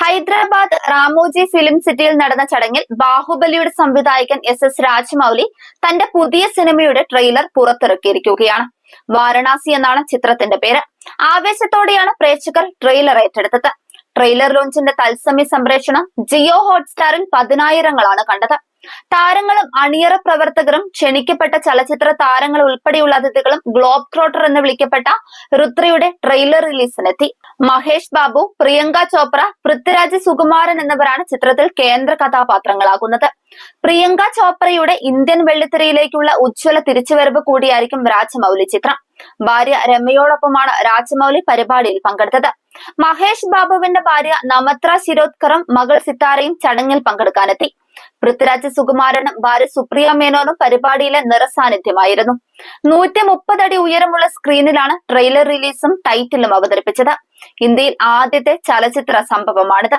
Hyderabad Ramoji film സിറ്റിയിൽ നടന്ന ചടങ്ങിൽ ബാഹുബലിയുടെ സംവിധായകൻ എസ് എസ് രാജമൌലി തന്റെ പുതിയ സിനിമയുടെ ട്രെയിലർ പുറത്തിറക്കിയിരിക്കുകയാണ്. വാരണാസി എന്നാണ് ചിത്രത്തിന്റെ പേര്. ആവേശത്തോടെയാണ് പ്രേക്ഷകർ ട്രെയിലർ ഏറ്റെടുത്തത്. ട്രെയിലർ ലോഞ്ചിന്റെ തത്സമയ സംപ്രേഷണം ജിയോ ഹോട്ട്സ്റ്റാറിൽ പതിനായിരങ്ങളാണ് കണ്ടത്. താരങ്ങളും അണിയറ പ്രവർത്തകരും ക്ഷണിക്കപ്പെട്ട ചലച്ചിത്ര താരങ്ങൾ ഉൾപ്പെടെയുള്ള അതിഥികളും ഗ്ലോബ് ക്രോട്ടർ എന്ന് വിളിക്കപ്പെട്ട റുത്രയുടെ ട്രെയിലർ റിലീസിനെത്തി മഹേഷ് ബാബു പ്രിയങ്ക ചോപ്ര പൃഥ്വിരാജ് സുകുമാരൻ എന്നിവരാണ് ചിത്രത്തിൽ കേന്ദ്ര കഥാപാത്രങ്ങളാകുന്നത്. പ്രിയങ്ക ചോപ്രയുടെ ഇന്ത്യൻ വെള്ളിത്തിരയിലേക്കുള്ള ഉജ്ജ്വല തിരിച്ചുവരവ് കൂടിയായിരിക്കും രാജമൌലി ചിത്രം. ഭാര്യ രമയോടൊപ്പമാണ് രാജമൌലി പരിപാടിയിൽ പങ്കെടുത്തത്. മഹേഷ് ബാബുവിന്റെ ഭാര്യ നമത്ര ശിരോദ്കറും മകൾ സിത്താരയും ചടങ്ങിൽ പങ്കെടുക്കാനെത്തി. പൃഥ്വിരാജ് സുകുമാരനും ഭാര്യ സുപ്രിയ മേനോനും പരിപാടിയിലെ നിറസാന്നിധ്യമായിരുന്നു. നൂറ്റി മുപ്പതടി ഉയരമുള്ള സ്ക്രീനിലാണ് ട്രെയിലർ റിലീസും ടൈറ്റിലും അവതരിപ്പിച്ചത്. ഇന്ത്യയിൽ ആദ്യത്തെ ചലച്ചിത്ര സംഭവമാണിത്.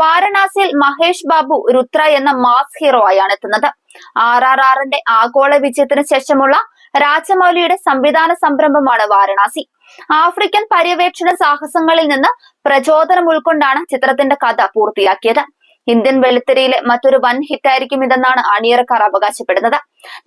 വാരണാസിയിൽ മഹേഷ് ബാബു രുദ്ര എന്ന മാസ് ഹീറോ ആയാണ് എത്തുന്നത്. ആർ ആർ ആറിന്റെ ആഗോള വിജയത്തിന് ശേഷമുള്ള രാജമൗലിയുടെ സംവിധാന സംരംഭമാണ് വാരണാസി. ആഫ്രിക്കൻ പര്യവേക്ഷണ സാഹസങ്ങളിൽ നിന്ന് പ്രചോദനം ഉൾക്കൊണ്ടാണ് ചിത്രത്തിന്റെ കഥ പൂർത്തിയാക്കിയത്. ഇന്ത്യൻ വെളുത്തിരിയിലെ മറ്റൊരു വൻ ഹിറ്റായിരിക്കും ഇതെന്നാണ് അണിയറക്കാർ അവകാശപ്പെടുന്നത്.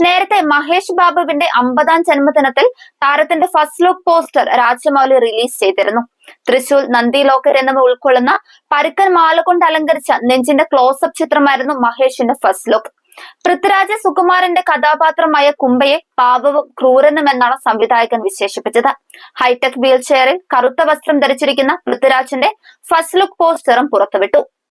നേരത്തെ മഹേഷ് ബാബുവിന്റെ അമ്പതാം ജന്മദിനത്തിൽ താരത്തിന്റെ first look poster Rajamouli release ചെയ്തിരുന്നു. തൃശൂർ നന്ദി ലോക്കർ എന്നിവ ഉൾക്കൊള്ളുന്ന പരുക്കൻ മാല കൊണ്ട് അലങ്കരിച്ച നെഞ്ചിന്റെ ക്ലോസപ്പ് ചിത്രമായിരുന്നു മഹേഷിന്റെ ഫസ്റ്റ് ലുക്ക് പൃഥ്വിരാജ സുകുമാരന്റെ കഥാപാത്രമായ കുംഭയെ പാപവും ക്രൂരനും എന്നാണ് സംവിധായകൻ വിശേഷിപ്പിച്ചത്. ഹൈടെക് വീൽ ചെയറിൽ കറുത്ത വസ്ത്രം ധരിച്ചിരിക്കുന്ന പൃഥ്വിരാജിന്റെ ഫസ്റ്റ് ലുക്ക് പോസ്റ്ററും പുറത്തുവിട്ടു.